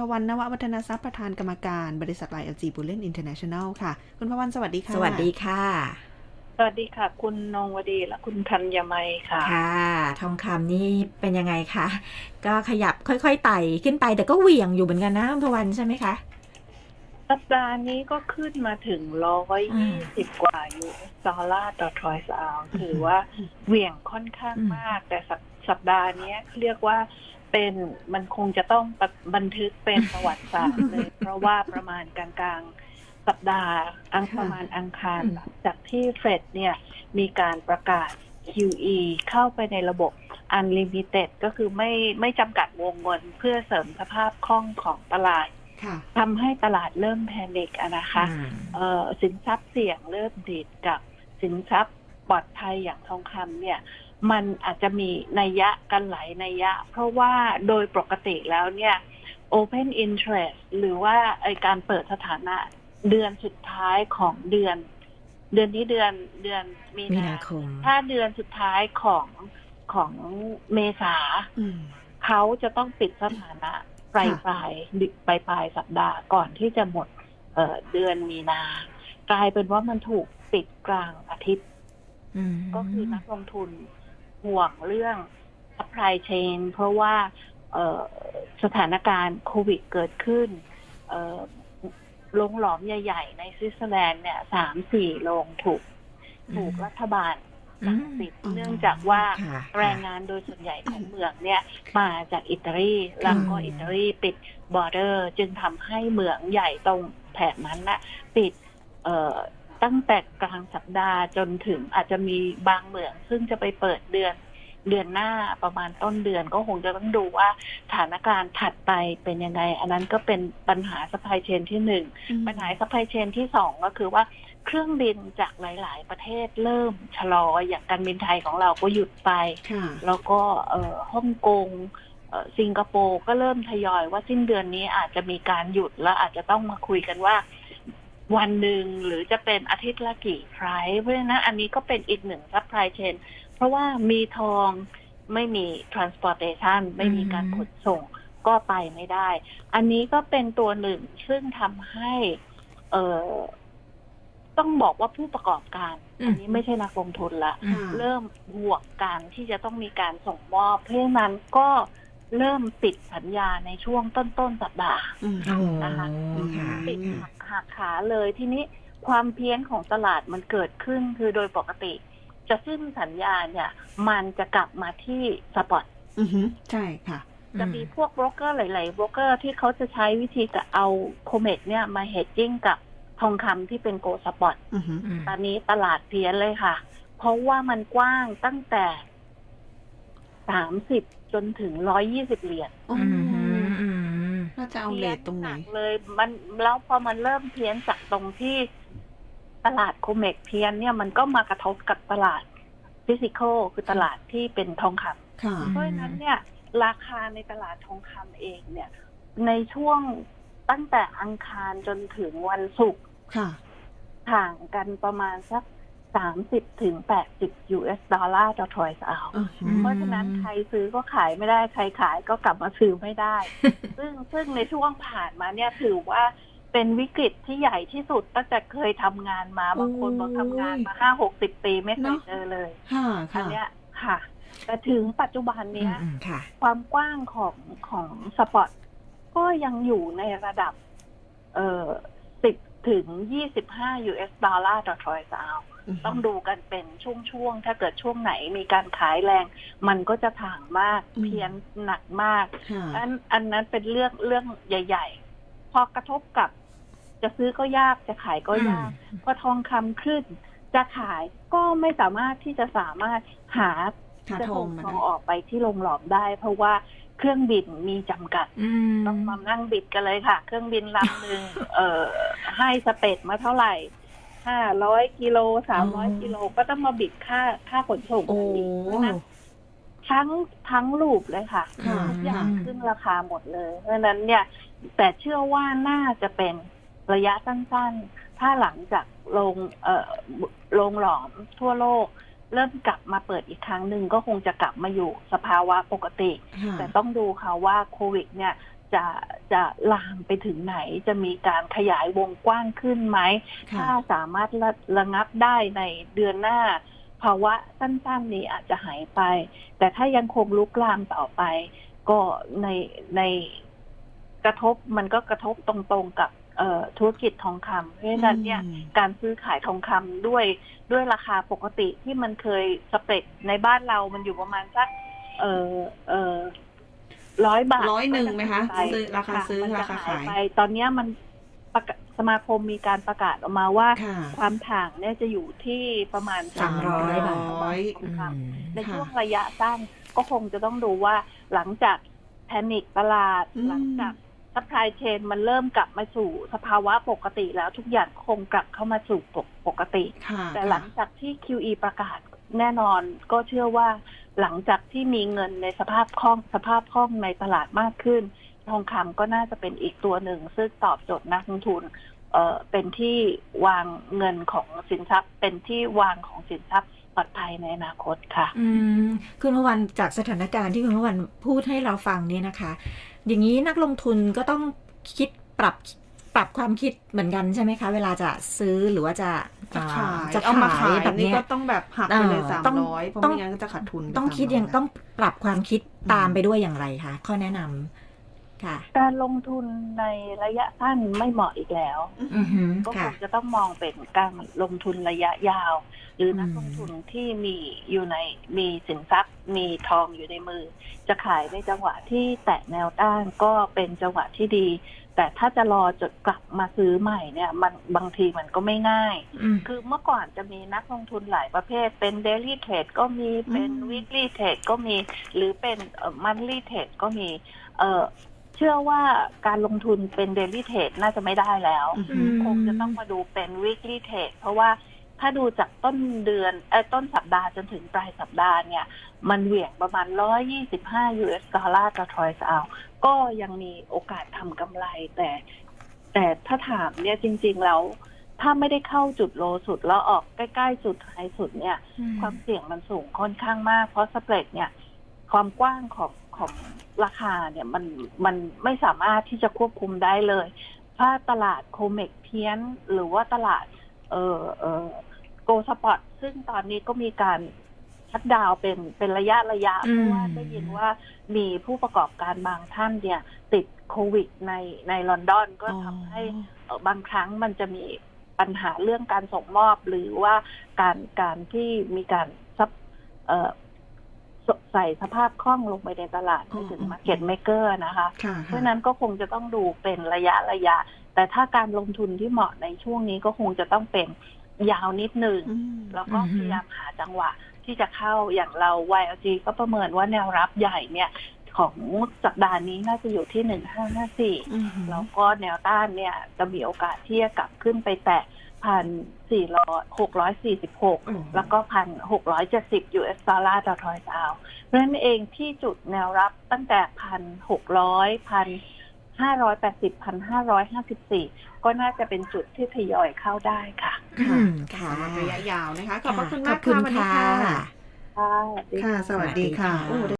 พวันนววัฒนทรัพย์ประธานกรรมการบริษัทไลเอลจีบูเลนอินเตอร์เนชั่นแนลค่ะ คุณพวันสวัสดีค่ะ สวัสดีค่ะ สวัสดีค่ะ คุณนงวดีและคุณธัญมัยค่ะ ค่ะ ทองคำนี่เป็นยังไงคะ ก็ขยับค่อยๆไต่ขึ้นไปแต่ก็เหวี่ยงอยู่เหมือนกันนะพวันใช่ไหมคะสัปดาห์นี้ก็ขึ้นมาถึงร้อยยี่สิบกว่ายูดอลลาร์ต่อทรอยส์อาวถือว่าเหวี่ยงค่อนข้างมาก แต่สัปสัปดาห์นี้เรียกว่า เป็นมันคงจะต้องบันทึกเป็นประวัติศาสตร์เลย เพราะว่าประมาณกลางๆสัปดาห์ อังประมาณอังคารหลังจากที่เฟดเนี่ยมีการประกาศ QE เข้าไปในระบบ Unlimited ก็คือไม่ไม่จำกัดวงเงินเพื่อเสริมสภาพคล่องของตลาดค่ะทำให้ตลาดเริ่มแพนิคอะนะคะอืมเอ่อสินทรัพย์เสี่ยงเริ่มดีดกับสินทรัพย์ปลอดภัยอย่างทองคำเนี่ย มันอาจจะมีนัยยะกันหลายนัยยะ เพราะว่าโดยปกติแล้วเนี่ย Open Interest หรือว่าไอการเปิดสถานะเดือนสุดท้ายของเดือน เดือนนี้เดือนเดือนมีมีนานาคม ถ้าเดือนสุดท้ายของของเมษาอืมเขาจะต้องปิดสถานะปลายปลายดึกปลายปลายสัปดาห์ก่อนที่จะหมดเอ่อเดือนมีนา กลายเป็นว่ามันถูกปิดกลางอาทิตย์อืมก็คือนักลงทุน ห่วงเรื่อง supply chain เพราะว่าเอ่อสถานการณ์โควิดเกิดขึ้นเอ่อโรงหลอมใหญ่ ๆ ในสวิตเซอร์แลนด์เนี่ยสามสี่โรงถูกถูกรัฐบาลอืสั่งมปิดเนื่องจากว่าค่ะแรงงานโดยส่วนใหญ่ของเมืองเนี่ยมาจากอิตาลีแล้วก็อิตาลีปิดบอร์เดอร์ จึงทำให้เมืองใหญ่ตรงแถบนั้นนะปิดเอ่อ ตั้งแต่กลางสัปดาห์จนถึงอาจจะมีบางเมือง ซึ่งจะไปเปิดเดือนเดือนหน้าประมาณต้นเดือนก็คงจะต้องดูว่าสถานการณ์ถัดไปเป็นยังไง อันนั้นก็เป็นปัญหาสปายเชนที่หนึ่งปัญหาสปายเชนที่สองก็คือว่าเครื่องบินจากหลาย ๆ ประเทศเริ่มชะลออย่างการบินไทยของเราก็หยุดไปค่ะแล้วก็เอ่อฮ่องกงเอ่อสิงคโปร์ก็เริ่มทยอยว่าสิ้นเดือนนี้อาจจะมีการหยุดแล้วอาจจะต้องมาคุยกันว่า วันหนึ่งหรือจะเป็นอาทิตย์ละกี่ไฟลท์เพราะฉะนั้นอันนี้ก็เป็นอีกหนึ่งซัพพลายเชนเพราะว่ามีทองไม่มี transportation ไม่มีการขนส่งก็ไปไม่ได้ อันนี้ก็เป็นตัวหนึ่งซึ่งทำให้เอ่อต้องบอกว่าผู้ประกอบการอืมอันนี้ไม่ใช่นักลงทุนละอืมเริ่มห่วงการที่จะต้องมีการส่งมอบ เพราะฉะนั้นก็ เริ่มปิดสัญญาในช่วงต้นต้นๆสัปดาห์อืมโอ้นะคะค่ะปิดหักหักขาเลยทีนี้ความเพี้ยนของตลาดมันเกิดขึ้นคือโดยปกติ จะสิ้นสัญญาเนี่ย มันจะกลับมาที่สปอตอือหือใช่ค่ะ จะมีพวกโบรกเกอร์หลายๆโบรกเกอร์ที่เขาจะใช้วิธีกับเอาโคเมกเนี่ยมาเฮดจิ้งกับทองคำที่เป็นโกลด์สปอตอือหืออืมตอนนี้ตลาดเพี้ยนเลยค่ะ เพราะว่ามันกว้างตั้งแต่สามสิบ จนถึงร้อยยี่สิบเหรียญอือืมอืมมอืมน่าจะเอาเลทตรงไหนกเลย มันแล้วพอมันเริ่มเพี้ยนจากตรงที่ตลาดโคเมกเพี้ยนเนี่ยมันก็มากระทบกับตลาดฟิสิกอลคือตลาดที่เป็นทองคำค่ะเพราะฉะนั้นเนี่ย ราคาในตลาดทองคำเองเนี่ย ในช่วงตั้งแต่อังคารจนถึงวันศุกร์ค่ะห่างกันประมาณสัก สามสิบถึงแปดสิบ US ดอลลาร์ต่อทรอยส์เอาอือหือเพราะฉะนั้นใครซื้อก็ขายไม่ได้ ใครขายก็กลับมาซื้อไม่ได้ ซึ่งซึ่งในช่วงผ่านมาเนี่ยถือว่าเป็นวิกฤตที่ใหญ่ที่สุดตั้งแต่เคยทำงานมาบางคนบอกทำงานมาห้าหกสิบปีไม่เคยเจอเลยค่ะอัค่ะนเนี้ยค่ะ แต่ถึงปัจจุบันเนี้ยอืมค่ะความกว้างของของสปอตก็ยังอยู่ในระดับ เอ่อสิบถึงยี่สิบห้า US ดอลลาร์ต่อทรอยส์เอา ต้องดูกันเป็นช่วงๆ ถ้าเกิดช่วงไหนมีการขายแรง มันก็จะถ่างมากอืมเพี้ยนหนักมากค่ะอันอันนั้นเป็นเรื่องเรื่องใหญ่ ๆ พอกระทบกับ จะซื้อก็ยากจะขายก็ยากพอทองคำขึ้น จะขายก็ไม่สามารถที่จะสามารถหาหาจะทอส่งงมาทองได้ออกไปที่โรงหลอมได้ เพราะว่าเครื่องบินมีจำกัดอืมต้องมานั่งบิดกันเลยค่ะ เครื่องบินลำหนึ่งเอ่อให้สเปดมาเท่าไหร่ ห้าร้อยกิโลสามร้อยกิโลก็ต้องมาบิดค่าค่าขนส่งโอ้อีกเพราะฉะนั้นทั้งทั้งรูปเลยค่ะค่ะทุกอย่างขึ้นราคาหมดเลย เพราะฉะนั้นเนี่ย แต่เชื่อว่าน่าจะเป็นระยะสั้นๆ ถ้าหลังจากโรงเอ่อโรงหลอมทั่วโลก เริ่มกลับมาเปิดอีกครั้งหนึ่งก็คงจะกลับมาอยู่สภาวะปกติค่ะแต่ต้องดูค่ะว่าโควิด เนี่ย จะจะลามไปถึงไหนจะมีการขยายวงกว้างขึ้นไหมค่ะถ้าสามารถระระงับได้ในเดือนหน้า ภาวะสั้นๆนี้อาจจะหายไป แต่ถ้ายังคงลุกลามต่อไป ก็ในในกระทบมันก็กระทบตรงๆกับเอ่อธุรกิจทองคำเพราะฉะนั้นเนี่ยอืมการซื้อขายทองคำด้วยด้วยราคาปกติที่มันเคยสเปกในบ้านเรามันอยู่ประมาณสักเออเออ ร้อยบาทร้อยหนึ่งไหมคะก็จซื้อราคาซื้อมันจะราคาขายไปตอนเนี้ยมันประกาศสมาคมมีการประกาศออกมาว่าค่ะความถ่างเนี่ยจะอยู่ที่ประมาณสามร้อยบาทร้อยทองคำอืมในค่ะช่วงระยะสั้นก็คงจะต้องดูว่าหลังจากแพนิคตลาดอืมหลังจากซัพพลายเชนมันเริ่มกลับมาสู่สภาวะปกติแล้วทุกอย่างคงกลับเข้ามาสู่ปกติค่ะแต่หลังจากที่ QE ประกาศแน่นอนก็เชื่อว่า หลังจากที่มีเงินในสภาพคล่องสภาพคล่องในตลาดมากขึ้น ทองคำก็น่าจะเป็นอีกตัวหนึ่ง ซึ่งตอบโจทย์นักลงทุนเอ่อเป็นที่วางเงินของสินทรัพย์ เป็นที่วางของสินทรัพย์ปลอดภัยในอนาคตค่ะ อืมคุณพวันจากสถานการณ์ที่คุณพวันพูดให้เราฟังเนี่ยนะคะ อย่างนี้นักลงทุนก็ต้องคิดปรับ ปรับความคิดเหมือนกันใช่ไหมคะ เวลาจะซื้อหรือว่าจะจะขายจะเอามาขายแบบนี่เนี้ยก็ต้องแบบหักไปเลยเออสามต้องร้อยเพราะต้องไม่งั้นก็จะขาดทุนไปต้องคิด300ยังต้องปรับความคิดตามไปด้วยอย่างไรคะข้อแนะนำค่ะ การลงทุนในระยะสั้นไม่เหมาะอีกแล้วอือหือก็คค่ะงจะต้องมองเป็นการลงทุนระยะยาว หรือนักอืมลงทุนที่มีอยู่ในมีสินทรัพย์ มีทองอยู่ในมือ จะขายในจังหวะที่แตะแนวต้านก็เป็นจังหวะที่ดี แต่ถ้าจะรอจดกลับมาซื้อใหม่เนี่ย มันบางทีมันก็ไม่ง่ายอืมคือเมื่อก่อนจะมีนักลงทุนหลายประเภท เป็นเดลี่เทรดก็มีเป็นอืมวีคลี่เทรดก็มี หรือเป็นมันลี่เทรดก็มีเออเชื่อว่าการลงทุนเป็นเดลี่เทรดน่าจะไม่ได้แล้วอือหือคงจะต้องมาดูเป็น weekly trade เพราะว่า ถ้าดูจากต้นเดือนเออต้นสัปดาห์จนถึงปลายสัปดาห์เนี่ย มันเหวี่ยงประมาณ 125 US ดอลลาร์ต่อทรอยส์เอาก็ยังมีโอกาสทำกำไรแต่ แต่ถ้าถามเนี่ยจริง ๆ แล้ว ถ้าไม่ได้เข้าจุดโลสุดแล้วออกใกล้ ๆ จุดไฮสุดเนี่ย ความเสี่ยงมันสูงค่อนข้างมาก เพราะสเปรดเนี่ย ความกว้างของของราคาเนี่ยมันมันไม่สามารถที่จะควบคุมได้เลย ถ้าตลาดโคเมกเพียนหรือว่าตลาด เออเออโกสปอตซึ่งตอนนี้ก็มีการชัดดาวน์เป็นเป็นระยะระยะอืเพมราะว่าได้ยินว่ามีผู้ประกอบการบางท่านเนี่ย ติดโควิดในในลอนดอนก็ทำให้เอ่อบางครั้งมันจะมีปัญหาเรื่องการส่งมอบหรือว่าการการที่มีการซับเอ่อสใส่สภาพคล่องลงไปในตลาดไปถึงอืมมาร์เก็ตเมเกอร์นะคะค่ะเพราะฉะนั้นก็คงจะต้องดูเป็นระยะระยะ แต่ถ้าการลงทุนที่เหมาะในช่วงนี้ก็คงจะต้องเป็นยาวนิดหนึ่งอืมแล้วก็อือฮึพยายามหาจังหวะที่จะเข้าอย่างเรา YLG ก็ประเมินว่าแนวรับใหญ่เนี่ยของสัปดาห์นี้น่าจะอยู่ที่หนึ่งห้าห้าสี่อืมแล้วก็แนวต้านเนี่ยจะมีโอกาสที่จะกลับขึ้นไปแตะพันสี่ร้อยหกร้อยสี่สิบหกอืมแล้วก็พันหกร้อยเจ็ดสิบ US ดอลลาร์ต่อทรอยส์เอาเพราะฉะนั้นเองที่จุดแนวรับตั้งแต่พันหกร้อยพัน ห้าร้อยแปดสิบพันห้าร้อยห้าสิบสี่ก็น่าจะเป็นจุดที่ทยอยเข้าได้ค่ะอืมค่ะสำหรับระยะยาวนะคะ ขอบพระคุณมากขอบค่ะวันนี้ค่ะ ค่ะค่ะสวัสดีค่ะ